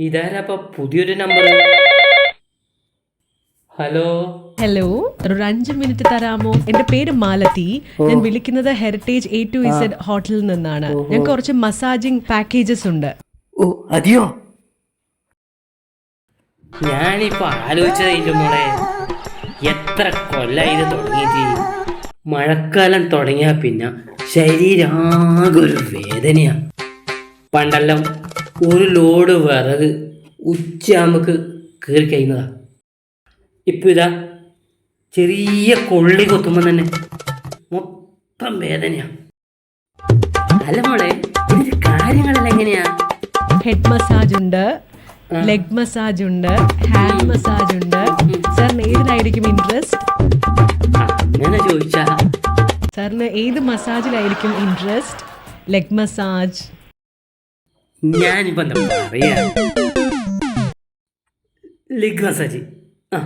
ഇതാരപ്പ പുതിയൊരു number hello hello ഒരു അഞ്ച് മിനിറ്റ് തരാമോ? എന്റെ പേര് മാലതി. ഞാൻ വിളിക്കുന്നത് ഹെറിറ്റേജ് എ ടു ഇസഡ് ഹോട്ടലിൽ നിന്നാണ്. ഞങ്ങൾക്ക് കുറച്ച് മസാജിങ് പാക്കേജസ് ഉണ്ട്. ഓ അതെയോ? ഞാനിപ്പോ ആലോചിച്ചതിന്റെ മോളെ. എത്ര കൊല്ലായി ഇത് തുടങ്ങിയിട്ട്. മഴക്കാലം തുടങ്ങിയാ പിന്നെ ശരീരാകൊരു വേദനയാ. പണ്ടെല്ലാം ഒരു ലോഡ് വിറക് ഉച്ചയാകുമ്പക്ക് കയറി കഴിയുന്നതാ. ഇപ്പം ഇതാ ചെറിയ കൊള്ളി കൊത്തുമ്പോൾ തന്നെ മൊത്തം വേദനയാണ് അല്ല മോളെ ഇതിന്റെ കാര്യങ്ങളെല്ലാം എങ്ങനെയാണ് ഹെഡ് മസാജ് ഉണ്ട് ലെഗ് മസാജ് ഉണ്ട് ഹാൻഡ് മസാജ് ഉണ്ട്. സാറിന് ഏതിലായിരിക്കും ഇൻട്രസ്റ്റ് അങ്ങനെ ചോദിച്ചാ. സാറിന് ഏത് മസാജിലായിരിക്കും ഇൻട്രസ്റ്റ് ലെഗ് മസാജ് ഞാനിപ്പോ എന്താ പറയാ? ലെഗ് മസാജ് ആ.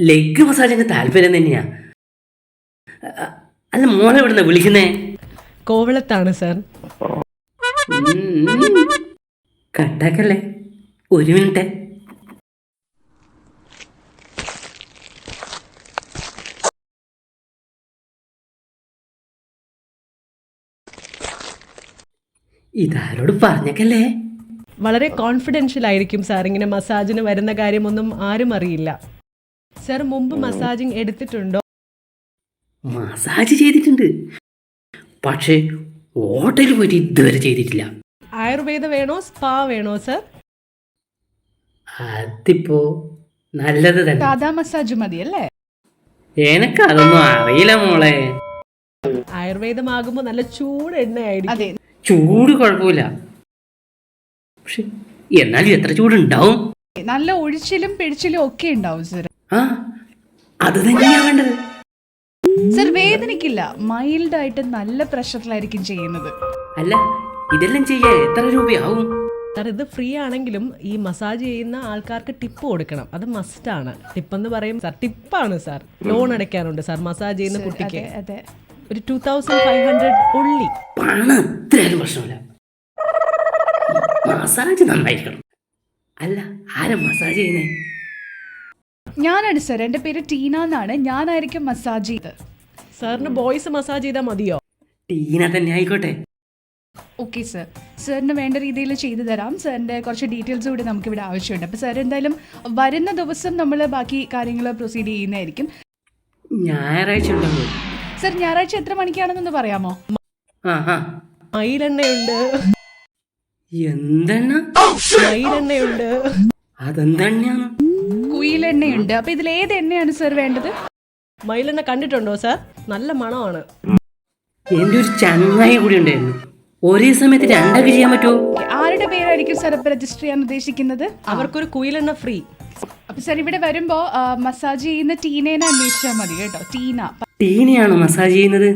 ലെഗ് മസാജിന് താല്പര്യം തന്നെയാ. അല്ല മോളെ എവിടുന്ന വിളിക്കുന്നേ? കോവളത്താണ് സർ. കട്ടാക്കല്ലേ? ഒരു മിനിറ്റ്. ഇതാരോട് പറഞ്ഞേക്കല്ലേ? വളരെ കോൺഫിഡൻഷ്യൽ ആയിരിക്കും സാർ. ഇങ്ങനെ മസാജിന് വരുന്ന കാര്യമൊന്നും ആരും അറിയില്ല. സാർ മുമ്പ് മസാജിങ് എടുത്തിട്ടുണ്ടോ? മസാജ് ചെയ്തിട്ടുണ്ട്. പക്ഷേ ഹോട്ടലിൽ പോയിട്ട് ഇതുവരെ ചെയ്തിട്ടില്ല. ആയുർവേദ വേണോ സ്പാ വേണോ സർ? അതിപ്പോ നല്ലത് തന്നെ. സാധാ മസാജ് മതി അല്ലേ എനക്ക് അതൊന്നും അറിയില്ല മോളെ. ആയുർവേദമാകുമ്പോ നല്ല ചൂട് എണ്ണയായിരിക്കും. ചൂട് കുഴപ്പമില്ല. പക്ഷെ എന്നാലും എത്ര ചൂടുണ്ടാവും? നല്ല ഒഴിച്ചിലും പിടിച്ചിലും ഒക്കെ ഉണ്ടാവും സർ ആ അത് തന്നെയാ വേണ്ടത്. സർ വേദനിക്കില്ല മൈൽഡ് ആയിട്ട് നല്ല പ്രഷറിലായിരിക്കും ചെയ്യുന്നത്. അല്ല ഇതെല്ലാം ചെയ്യാൻ എത്ര രൂപയാവും? സാർ ഇത് ഫ്രീ ആണെങ്കിലും ഈ മസാജ് ചെയ്യുന്ന ആൾക്കാർക്ക് ടിപ്പ് കൊടുക്കണം. അത് മസ്റ്റ് ആണ്. ടിപ്പ് എന്ന് പറയും സാർ ടിപ്പാണ് സാർ ലോൺ അടയ്ക്കാനുണ്ട് സാർ മസാജ് ചെയ്യുന്ന കുട്ടിക്ക്. അതെ. ഒരു ടു തൗസൻഡ് ഫൈവ് ഹൺഡ്രഡ് ഉള്ളി. പണം എത്രയാലും പ്രശ്നമില്ല. മസാജ് നന്നായിരിക്കണം. അല്ല ആരാ മസാജ് ചെയ്യുന്നേ? ഞാനാണ് സാർ. എന്റെ പേര് ടീന എന്നാണ്. ഞാനായിരിക്കും മസാജ് ചെയ്ത് സാറിന് ബോയ്സ് മസാജ് ചെയ്താൽ മതിയോ? ടീന തന്നെ ആയിക്കോട്ടെ. Okay sir. സാറിന് വേണ്ട രീതിയിൽ ചെയ്തു തരാം. സാറിന്റെ കുറച്ച് ഡീറ്റെയിൽസ് കൂടി നമുക്കിവിടെ ആവശ്യമുണ്ട്. അപ്പോൾ സാർ എന്തായാലും വരുന്ന ദിവസം നമ്മൾ ബാക്കി കാര്യങ്ങൾ പ്രൊസീഡ് ചെയ്യുന്നതായിരിക്കും. ഞായറാഴ്ച ഉണ്ടല്ലോ സർ ഞായറാഴ്ച എത്ര മണിക്കാണെന്നൊന്ന് പറയാമോ? മയിലെണ്ണയുണ്ട്. എന്തെണ്ണ? മയിലെണ്ണയുണ്ട്. അതെന്തെണ്ണയാണ് കുയിലെണ്ണയുണ്ട്. അപ്പൊ ഇതിൽ ഏത് എണ്ണയാണ് സർ വേണ്ടത്? മയിലെണ്ണ കണ്ടിട്ടുണ്ടോ സർ? നല്ല മണമാണ്. എന്റെ ഒരു ചങ്ങായി കൂടി ഉണ്ടായിരുന്നു. ഒരേ സമയത്ത് രണ്ടൊക്കെ ചെയ്യാൻ പറ്റുമോ? ആരുടെ പേരായിരിക്കും സർ രജിസ്റ്റർ ചെയ്യാൻ ഉദ്ദേശിക്കുന്നത്? അവർക്കൊരു കുയിലെണ്ണ ഫ്രീ. അപ്പോൾ സാർ ഇവിടെ വരുമ്പോ മസാജ് ചെയ്യുന്ന ടീനേനെ അന്വേഷിച്ചാൽ മതി കേട്ടോ. ടീന. ടീനയാണോ മസാജ് ചെയ്യുന്നത്.